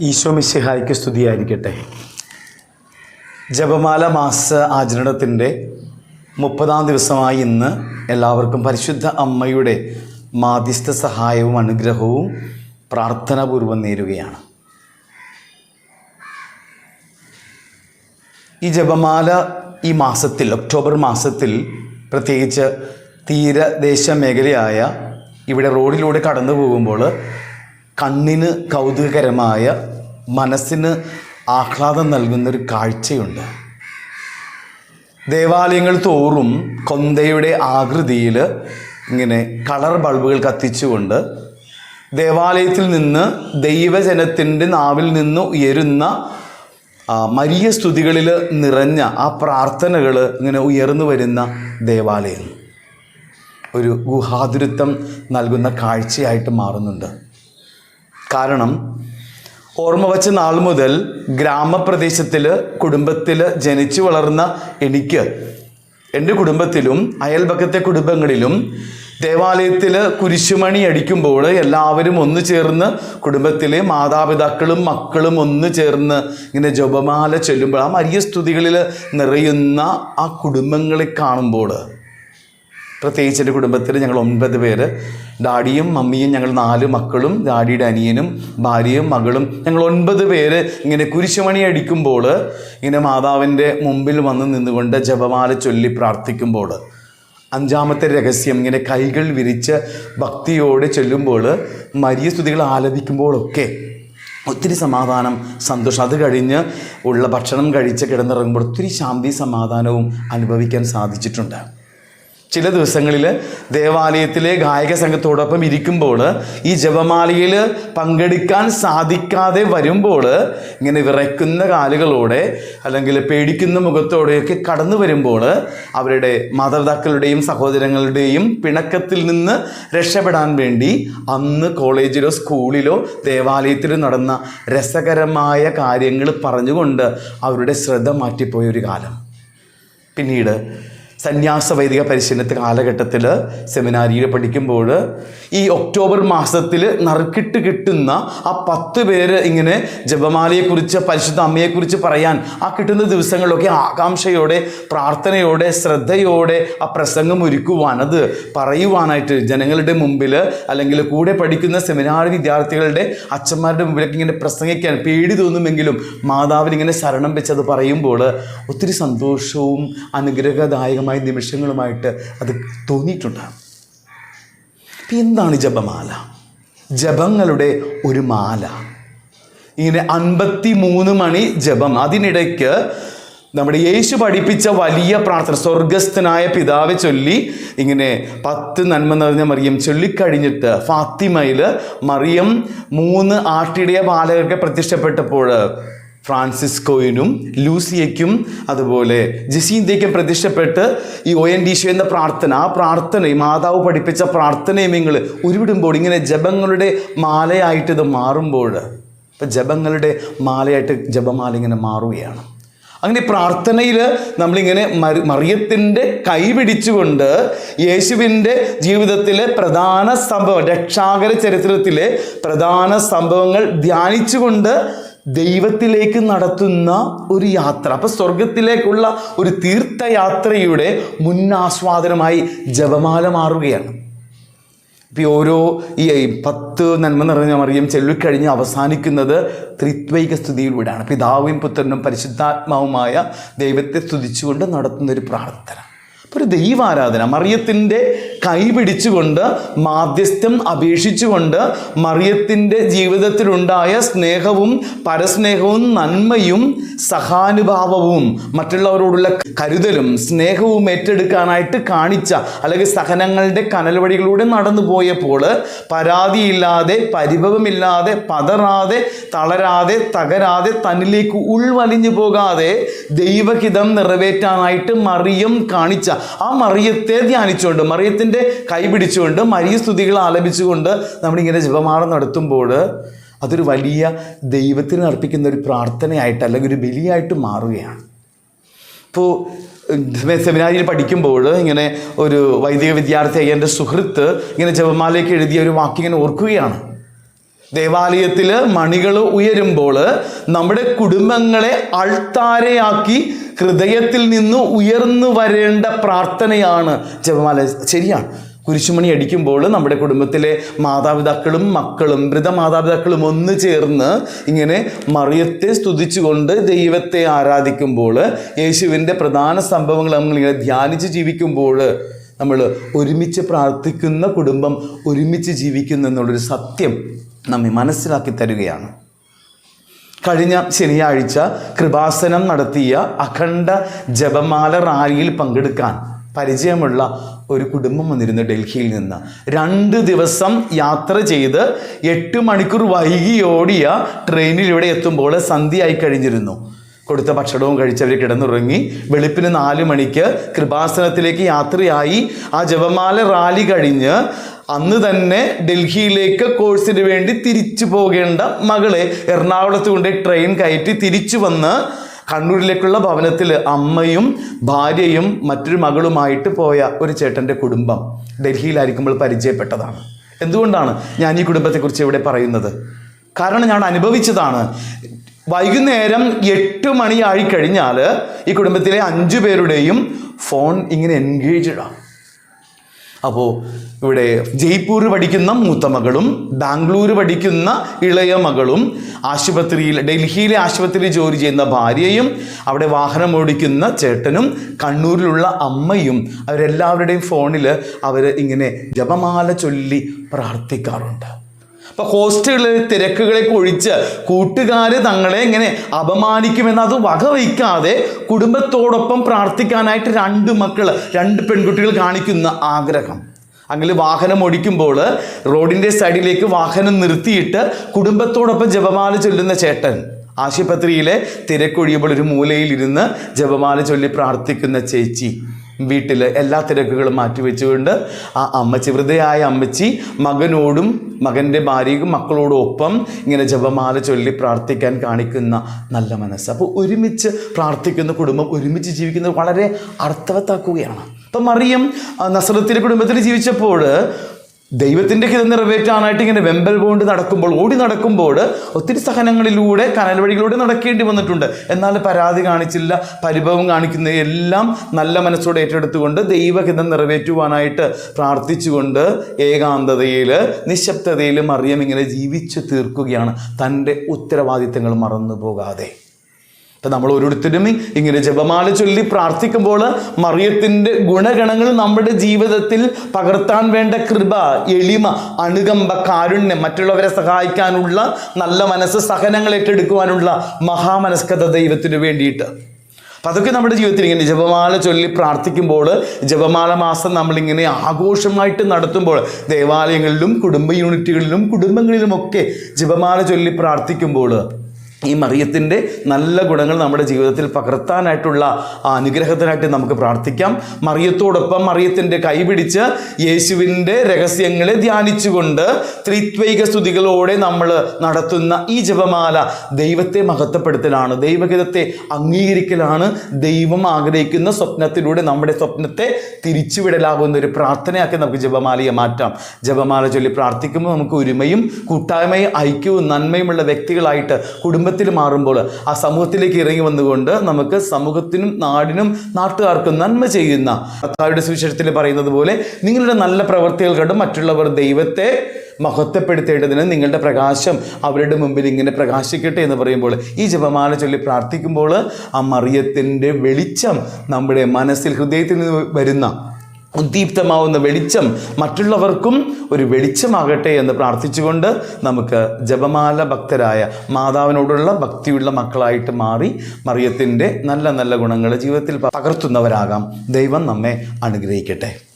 ഈശോ മിശിഹായ്ക്ക് സ്തുതിയായിരിക്കട്ടെ. ജപമാല മാസ ആചരണത്തിന്റെ മുപ്പതാം ദിവസമായി ഇന്ന് എല്ലാവർക്കും പരിശുദ്ധ അമ്മയുടെ മാധ്യസ്ഥ സഹായവും അനുഗ്രഹവും പ്രാർത്ഥനാപൂർവം നേരുകയാണ്. ഈ ജപമാല ഈ മാസത്തിൽ ഒക്ടോബർ മാസത്തിൽ പ്രത്യേകിച്ച് തീരദേശ മേഖലയായ ഇവിടെ റോഡിലൂടെ കടന്നു പോകുമ്പോൾ കണ്ണിന് കൗതുകകരമായ മനസ്സിന് ആഹ്ലാദം നൽകുന്നൊരു കാഴ്ചയുണ്ട്. ദേവാലയങ്ങൾ തോറും കൊന്തയുടെ ആകൃതിയിൽ ഇങ്ങനെ കളർ ബൾബുകൾ കത്തിച്ചുകൊണ്ട് ദേവാലയത്തിൽ നിന്ന് ദൈവജനത്തിന്റെ നാവിൽ നിന്ന് ഉയരുന്ന മരിയ സ്തുതികളിൽ നിറഞ്ഞ ആ പ്രാർത്ഥനകൾ ഇങ്ങനെ ഉയർന്നു വരുന്ന ദേവാലയം. ഒരു ഗുഹാതുരത്വം നൽകുന്ന കാഴ്ചയായിട്ട് മാറുന്നുണ്ട്. കാരണം ഓർമ്മ വച്ച നാൾ മുതൽ ഗ്രാമപ്രദേശത്തിൽ കുടുംബത്തിൽ ജനിച്ചു വളർന്ന എനിക്ക് എന്റെ കുടുംബത്തിലും അയൽപക്കത്തെ കുടുംബങ്ങളിലും ദേവാലയത്തിൽ കുരിശുമണി അടിക്കുമ്പോൾ എല്ലാവരും ഒന്ന് ചേർന്ന് കുടുംബത്തിലെ മാതാപിതാക്കളും മക്കളും ഒന്ന് ചേർന്ന് ഇങ്ങനെ ജപമാല ചൊല്ലുമ്പോൾ ആ മരിയ സ്തുതികളിൽ നിറയുന്ന ആ കുടുംബങ്ങളെ കാണുമ്പോൾ പ്രത്യേകിച്ച് എന്റെ കുടുംബത്തിൽ ഞങ്ങൾ ഒൻപത് പേര്. ഡാഡിയും മമ്മിയും ഞങ്ങൾ നാല് മക്കളും ഡാഡിയുടെ അനിയനും ഭാര്യയും മകളും ഞങ്ങൾ ഒൻപത് പേര് ഇങ്ങനെ കുരിശുമണി അടിക്കുമ്പോൾ ഇങ്ങനെ മാതാവിന്റെ മുമ്പിൽ വന്ന് നിന്നുകൊണ്ട് ജപമാല ചൊല്ലി പ്രാർത്ഥിക്കുമ്പോൾ അഞ്ചാമത്തെ രഹസ്യം ഇങ്ങനെ കൈകൾ വിരിച്ച് ഭക്തിയോടെ ചൊല്ലുമ്പോൾ മരിയ സ്തുതികൾ ആലപിക്കുമ്പോഴൊക്കെ ഒത്തിരി സമാധാനം സന്തോഷം. അത് കഴിഞ്ഞ് ഉള്ള ഭക്ഷണം കഴിച്ച് കിടന്നിറങ്ങുമ്പോൾ ഒത്തിരി ശാന്തി സമാധാനവും അനുഭവിക്കാൻ സാധിച്ചിട്ടുണ്ട്. ചില ദിവസങ്ങളിൽ ദേവാലയത്തിലെ ഗായക സംഘത്തോടൊപ്പം ഇരിക്കുമ്പോൾ ഈ ജപമാലയിൽ പങ്കെടുക്കാൻ സാധിക്കാതെ വരുമ്പോൾ ഇങ്ങനെ വിറയ്ക്കുന്ന കാലുകളോടെ അല്ലെങ്കിൽ പേടിക്കുന്ന മുഖത്തോടെയൊക്കെ കടന്നു വരുമ്പോൾ അവരുടെ മാതാപിതാക്കളുടെയും സഹോദരങ്ങളുടെയും പിണക്കത്തിൽ നിന്ന് രക്ഷപ്പെടാൻ വേണ്ടി അന്ന് കോളേജിലോ സ്കൂളിലോ ദേവാലയത്തിലോ നടന്ന രസകരമായ കാര്യങ്ങൾ പറഞ്ഞുകൊണ്ട് അവരുടെ ശ്രദ്ധ മാറ്റിപ്പോയൊരു കാലം. പിന്നീട് സന്യാസ വൈദിക പരിശീലനത്തെ കാലഘട്ടത്തിൽ സെമിനാരിയിൽ പഠിക്കുമ്പോൾ ഈ ഒക്ടോബർ മാസത്തിൽ നറുക്കിട്ട് കിട്ടുന്ന ആ പത്ത് പേര് ഇങ്ങനെ ജപമാലയെക്കുറിച്ച് പരിശുദ്ധ അമ്മയെക്കുറിച്ച് പറയാൻ ആ കിട്ടുന്ന ദിവസങ്ങളിലൊക്കെ ആകാംക്ഷയോടെ പ്രാർത്ഥനയോടെ ശ്രദ്ധയോടെ ആ പ്രസംഗം ഒരുക്കുവാൻ അത് പറയുവാനായിട്ട് ജനങ്ങളുടെ മുമ്പിൽ അല്ലെങ്കിൽ കൂടെ പഠിക്കുന്ന സെമിനാർ വിദ്യാർത്ഥികളുടെ അച്ഛന്മാരുടെ മുമ്പിലൊക്കെ ഇങ്ങനെ പ്രസംഗിക്കാൻ പേടി തോന്നുമെങ്കിലും മാതാവിനിങ്ങനെ ശരണം വെച്ചത് പറയുമ്പോൾ ഒത്തിരി സന്തോഷവും അനുഗ്രഹദായകമായ നിമിഷങ്ങളുമായിട്ട് അത് തോന്നിയിട്ടുണ്ട് എന്താണ് ജപമാല? ജപങ്ങളുടെ ഒരു മാല. ഇങ്ങനെ അൻപത്തി മൂന്ന് മണി ജപം. അതിനിടയ്ക്ക് നമ്മുടെ യേശു പഠിപ്പിച്ച വലിയ പ്രാർത്ഥന സ്വർഗസ്ഥനായ പിതാവെ ചൊല്ലി ഇങ്ങനെ പത്ത് നന്മ നിറഞ്ഞ മറിയം ചൊല്ലിക്കഴിഞ്ഞിട്ട് ഫാത്തിമയിൽ മറിയം മൂന്ന് ആട്ടിടയ ബാലകർക്ക് പ്രത്യക്ഷപ്പെട്ടപ്പോൾ ഫ്രാൻസിസ്കോയിനും ലൂസിയയ്ക്കും അതുപോലെ ജസീന്തയ്ക്കും പ്രതിഷ്ഠപ്പെട്ട് ഈ ഒ എൻ ഡീഷോ എന്ന പ്രാർത്ഥന ആ പ്രാർത്ഥന ഈ മാതാവ് പഠിപ്പിച്ച പ്രാർത്ഥനയും നിങ്ങൾ ഉരുവിടുമ്പോൾ ഇങ്ങനെ ജപങ്ങളുടെ മാലയായിട്ട് ഇത് മാറുമ്പോൾ ഇപ്പം ജപങ്ങളുടെ മാലയായിട്ട് ജപമാല ഇങ്ങനെ മാറുകയാണ്. അങ്ങനെ പ്രാർത്ഥനയിൽ നമ്മളിങ്ങനെ മറി മറിയത്തിന്റെ കൈ പിടിച്ചുകൊണ്ട് യേശുവിന്റെ ജീവിതത്തിലെ പ്രധാന സംഭവം രക്ഷാകര ചരിത്രത്തിലെ പ്രധാന സംഭവങ്ങൾ ധ്യാനിച്ചുകൊണ്ട് ദൈവത്തിലേക്ക് നടത്തുന്ന ഒരു യാത്ര. അപ്പം സ്വർഗത്തിലേക്കുള്ള ഒരു തീർത്ഥയാത്രയുടെ മുന്നാസ്വാദനമായി ജപമാല മാറുകയാണ്. ഇപ്പം ഓരോ ഈ പത്ത് നന്മ നിറഞ്ഞ മറിയം ചൊല്ലിക്കഴിഞ്ഞ് അവസാനിക്കുന്നത് ത്രിത്വൈക സ്തുതിയിലൂടെയാണ്. പിതാവും പുത്രനും പരിശുദ്ധാത്മാവുമായ ദൈവത്തെ സ്തുതിച്ചുകൊണ്ട് നടത്തുന്ന ഒരു പ്രാർത്ഥന. ഒരു ദൈവാരാധന. മറിയത്തിന്റെ കൈ പിടിച്ചുകൊണ്ട് മാധ്യസ്ഥം അപേക്ഷിച്ചുകൊണ്ട് മറിയത്തിന്റെ ജീവിതത്തിലുണ്ടായ സ്നേഹവും പരസ്നേഹവും നന്മയും സഹാനുഭാവവും മറ്റുള്ളവരോടുള്ള കരുതലും സ്നേഹവും ഏറ്റെടുക്കാനായിട്ട് കാണിച്ച അല്ലെങ്കിൽ സഹനങ്ങളുടെ കനൽവഴികളിലൂടെ നടന്നു പോയപ്പോൾ പരാതിയില്ലാതെ പരിഭവമില്ലാതെ പതറാതെ തളരാതെ തകരാതെ തന്നിലേക്ക് ഉൾവലിഞ്ഞു പോകാതെ ദൈവഹിതം നിറവേറ്റാനായിട്ട് മറിയം കാണിച്ച ആ മറിയത്തെ ധ്യാനിച്ചുകൊണ്ട് മറിയത്തിന്റെ കൈ പിടിച്ചുകൊണ്ട് മരിയ സ്തുതികൾ ആലപിച്ചുകൊണ്ട് നമ്മളിങ്ങനെ ജപമാല നടത്തുമ്പോൾ അതൊരു വലിയ ദൈവത്തിന് അർപ്പിക്കുന്ന ഒരു പ്രാർത്ഥനയായിട്ട് അല്ലെങ്കിൽ ഒരു ബലിയായിട്ട് മാറുകയാണ്. ഇപ്പോൾ സെമിനാരിയിൽ പഠിക്കുമ്പോൾ ഇങ്ങനെ ഒരു വൈദിക വിദ്യാർത്ഥിയായി എന്റെ സുഹൃത്ത് ഇങ്ങനെ ജപമാലയ്ക്ക് എഴുതിയ ഒരു വാക്യം ഇങ്ങനെ ഓർക്കുകയാണ്. ദേവാലയത്തിൽ മണികൾ ഉയരുമ്പോൾ നമ്മുടെ കുടുംബങ്ങളെ അൾത്താരയാക്കി ഹൃദയത്തിൽ നിന്ന് ഉയർന്നു വരേണ്ട പ്രാർത്ഥനയാണ് ജപമാല. ശരിയാണ്. കുരിശുമണി അടിക്കുമ്പോൾ നമ്മുടെ കുടുംബത്തിലെ മാതാപിതാക്കളും മക്കളും മൃത മാതാപിതാക്കളും ഒന്ന് ചേർന്ന് ഇങ്ങനെ മറിയത്തെ സ്തുതിച്ചുകൊണ്ട് ദൈവത്തെ ആരാധിക്കുമ്പോൾ യേശുവിന്റെ പ്രധാന സംഭവങ്ങൾ നമ്മളിങ്ങനെ ധ്യാനിച്ച് ജീവിക്കുമ്പോൾ നമ്മൾ ഒരുമിച്ച് പ്രാർത്ഥിക്കുന്ന കുടുംബം ഒരുമിച്ച് ജീവിക്കുന്നു എന്നുള്ളൊരു സത്യം നമ്മെ മനസ്സിലാക്കി തരികയാണ്. കഴിഞ്ഞ ശനിയാഴ്ച കൃപാസനം നടത്തിയ അഖണ്ഡ ജപമാല റാലിയിൽ പങ്കെടുക്കാൻ പരിചയമുള്ള ഒരു കുടുംബം വന്നിരുന്നു ഡൽഹിയിൽ നിന്ന്. രണ്ട് ദിവസം യാത്ര ചെയ്ത് എട്ട് മണിക്കൂർ വൈകി ഓടിയ ട്രെയിനിലൂടെ എത്തുമ്പോൾ സന്ധ്യയായി കഴിഞ്ഞിരുന്നു. കൊടുത്ത ഭക്ഷണവും കഴിച്ചവർ കിടന്നുറങ്ങി വെളുപ്പിന് നാല് മണിക്ക് കൃപാസനത്തിലേക്ക് യാത്രയായി. ആ ജപമാല റാലി കഴിഞ്ഞ് അന്ന് തന്നെ ഡൽഹിയിലേക്ക് കോഴ്സിന് വേണ്ടി തിരിച്ചു പോകേണ്ട മകളെ എറണാകുളത്ത് കൊണ്ട് ട്രെയിൻ കയറ്റി തിരിച്ചു വന്ന് കണ്ണൂരിലേക്കുള്ള ഭവനത്തിൽ അമ്മയും ഭാര്യയും മറ്റൊരു മകളുമായിട്ട് പോയ ഒരു ചേട്ടന്റെ കുടുംബം ഡൽഹിയിലായിരിക്കുമ്പോൾ പരിചയപ്പെട്ടതാണ്. എന്തുകൊണ്ടാണ് ഞാൻ ഈ കുടുംബത്തെക്കുറിച്ച് ഇവിടെ പറയുന്നത്? കാരണം ഞാൻ അനുഭവിച്ചതാണ്. വൈകുന്നേരം എട്ട് മണിയായി കഴിഞ്ഞാൽ ഈ കുടുംബത്തിലെ അഞ്ചു പേരുടെയും ഫോൺ ഇങ്ങനെ എൻഗേജ്ഡാണ് അപ്പോൾ ഇവിടെ ജയ്പൂർ പഠിക്കുന്ന മൂത്ത മകളും ബാംഗ്ലൂർ പഠിക്കുന്ന ഇളയ മകളും ആശുപത്രിയിൽ ഡൽഹിയിലെ ആശുപത്രിയിൽ ജോലി ചെയ്യുന്ന ഭാര്യയും അവിടെ വാഹനം ഓടിക്കുന്ന ചേട്ടനും കണ്ണൂരിലുള്ള അമ്മയും അവരെല്ലാവരുടെയും ഫോണിൽ അവർ ഇങ്ങനെ ജപമാല ചൊല്ലി പ്രാർത്ഥിക്കാറുണ്ട്. അപ്പോൾ ഹോസ്റ്റലിലെ തിരക്കുകളെ ഒഴിച്ച് കൂട്ടുകാർ തങ്ങളെ ഇങ്ങനെ അപമാനിക്കുമെന്ന് അത് വകവയ്ക്കാതെ കുടുംബത്തോടൊപ്പം പ്രാർത്ഥിക്കാനായിട്ട് രണ്ട് മക്കൾ രണ്ട് പെൺകുട്ടികൾ കാണിക്കുന്ന ആഗ്രഹം. അങ്ങനെ വാഹനം ഓടിക്കുമ്പോൾ റോഡിന്റെ സൈഡിലേക്ക് വാഹനം നിർത്തിയിട്ട് കുടുംബത്തോടൊപ്പം ജപമാല ചൊല്ലുന്ന ചേട്ടൻ ആശുപത്രിയിലെ തിരക്കൊഴിയുമ്പോൾ ഒരു മൂലയിൽ ഇരുന്ന് ജപമാല ചൊല്ലി പ്രാർത്ഥിക്കുന്ന ചേച്ചി. വീട്ടിൽ എല്ലാ തിരക്കുകളും മാറ്റിവെച്ചുകൊണ്ട് ആ അമ്മച്ചി വൃതയായ അമ്മച്ചി മകനോടും മകന്റെ ഭാര്യയും മക്കളോടും ഒപ്പം ഇങ്ങനെ ജപമാല ചൊല്ലി പ്രാർത്ഥിക്കാൻ കാണിക്കുന്ന നല്ല മനസ്സ്. അപ്പോൾ ഒരുമിച്ച് പ്രാർത്ഥിക്കുന്ന കുടുംബം ഒരുമിച്ച് ജീവിക്കുന്നത് വളരെ അർത്ഥവത്താക്കുകയാണ്. അപ്പം മറിയം നസറത്തിന്റെ കുടുംബത്തിൽ ജീവിച്ചപ്പോൾ ദൈവത്തിന്റെ ഹിതം നിറവേറ്റാനായിട്ട് ഇങ്ങനെ വെമ്പൽ കൊണ്ട് നടക്കുമ്പോൾ ഓടി നടക്കുമ്പോൾ ഒത്തിരി സഹനങ്ങളിലൂടെ കനൽ വഴികളിലൂടെ നടക്കേണ്ടി വന്നിട്ടുണ്ട്. എന്നാൽ പരാതി കാണിച്ചില്ല. പരിഭവം കാണിക്കുന്ന എല്ലാം നല്ല മനസ്സോടെ ഏറ്റെടുത്തുകൊണ്ട് ദൈവഹിതം നിറവേറ്റുവാനായിട്ട് പ്രാർത്ഥിച്ചുകൊണ്ട് ഏകാന്തതയിൽ നിശബ്ദതയിൽ മറിയം ഇങ്ങനെ ജീവിച്ചു തീർക്കുകയാണ്. തന്റെ ഉത്തരവാദിത്തങ്ങൾ മറന്നു പോകാതെ അപ്പം നമ്മൾ ഓരോരുത്തരും ഇങ്ങനെ ജപമാല ചൊല്ലി പ്രാർത്ഥിക്കുമ്പോൾ മറിയത്തിന്റെ ഗുണഗണങ്ങൾ നമ്മുടെ ജീവിതത്തിൽ പകർത്താൻ വേണ്ട കൃപ എളിമ അണുകമ്പ കാരുണ്യം മറ്റുള്ളവരെ സഹായിക്കാനുള്ള നല്ല മനസ്സ് സഹനങ്ങൾ ഏറ്റെടുക്കുവാനുള്ള മഹാമനസ്കത ദൈവത്തിന് വേണ്ടിയിട്ട്. അപ്പം അതൊക്കെ നമ്മുടെ ജീവിതത്തിൽ ഇങ്ങനെ ജപമാല ചൊല്ലി പ്രാർത്ഥിക്കുമ്പോൾ ജപമാല മാസം നമ്മളിങ്ങനെ ആഘോഷമായിട്ട് നടത്തുമ്പോൾ ദേവാലയങ്ങളിലും കുടുംബ യൂണിറ്റുകളിലും കുടുംബങ്ങളിലുമൊക്കെ ജപമാല ചൊല്ലി പ്രാർത്ഥിക്കുമ്പോൾ ഈ മറിയത്തിന്റെ നല്ല ഗുണങ്ങൾ നമ്മുടെ ജീവിതത്തിൽ പകർത്താനായിട്ടുള്ള അനുഗ്രഹത്തിനായിട്ട് നമുക്ക് പ്രാർത്ഥിക്കാം. മറിയത്തോടൊപ്പം മറിയത്തിന്റെ കൈപിടിച്ച് യേശുവിന്റെ രഹസ്യങ്ങളെ ധ്യാനിച്ചുകൊണ്ട് ത്രിത്വൈക സ്തുതികളോടെ നമ്മൾ നടത്തുന്ന ഈ ജപമാല ദൈവത്തെ മഹത്വപ്പെടുത്തലാണ് ദൈവഹിതത്തെ അംഗീകരിക്കലാണ്. ദൈവം ആഗ്രഹിക്കുന്ന സ്വപ്നത്തിലൂടെ നമ്മുടെ സ്വപ്നത്തെ തിരിച്ചുവിടലാകുന്ന ഒരു പ്രാർത്ഥനയാക്കി നമുക്ക് ജപമാലയെ മാറ്റാം. ജപമാല ചൊല്ലി പ്രാർത്ഥിക്കുമ്പോൾ നമുക്ക് ഒരുമയും കൂട്ടായ്മയും ഐക്യവും നന്മയുമുള്ള വ്യക്തികളായിട്ട് കുടുംബത്തിൽ മാറുമ്പോൾ ആ സമൂഹത്തിലേക്ക് ഇറങ്ങി വന്നുകൊണ്ട് നമുക്ക് സമൂഹത്തിനും നാടിനും നാട്ടുകാർക്കും നന്മ ചെയ്യുന്ന കർത്താവിന്റെ സുവിശേഷത്തിൽ പറയുന്നത് പോലെ നിങ്ങളുടെ നല്ല പ്രവർത്തികൾ കണ്ട് മറ്റുള്ളവർ ദൈവത്തെ മഹത്വപ്പെടുത്തേണ്ടതിന് നിങ്ങളുടെ പ്രകാശം അവരുടെ മുമ്പിൽ ഇങ്ങനെ പ്രകാശിക്കട്ടെ എന്ന് പറയുമ്പോൾ ഈ ജപമാല ചൊല്ലി പ്രാർത്ഥിക്കുമ്പോൾ ആ മറിയത്തിന്റെ വെളിച്ചം നമ്മുടെ മനസ്സിൽ ഹൃദയത്തിൽ നിന്ന് വരുന്ന ഉദ്ദീപ്തമാവുന്ന വെളിച്ചം മറ്റുള്ളവർക്കും ഒരു വെളിച്ചമാകട്ടെ എന്ന് പ്രാർത്ഥിച്ചുകൊണ്ട് നമുക്ക് ജപമാല ഭക്തരായ മാതാവിനോടുള്ള ഭക്തിയുള്ള മക്കളായിട്ട് മാറി മറിയത്തിന്റെ നല്ല നല്ല ഗുണങ്ങൾ ജീവിതത്തിൽ പകർത്തുന്നവരാകാം. ദൈവം നമ്മെ അനുഗ്രഹിക്കട്ടെ.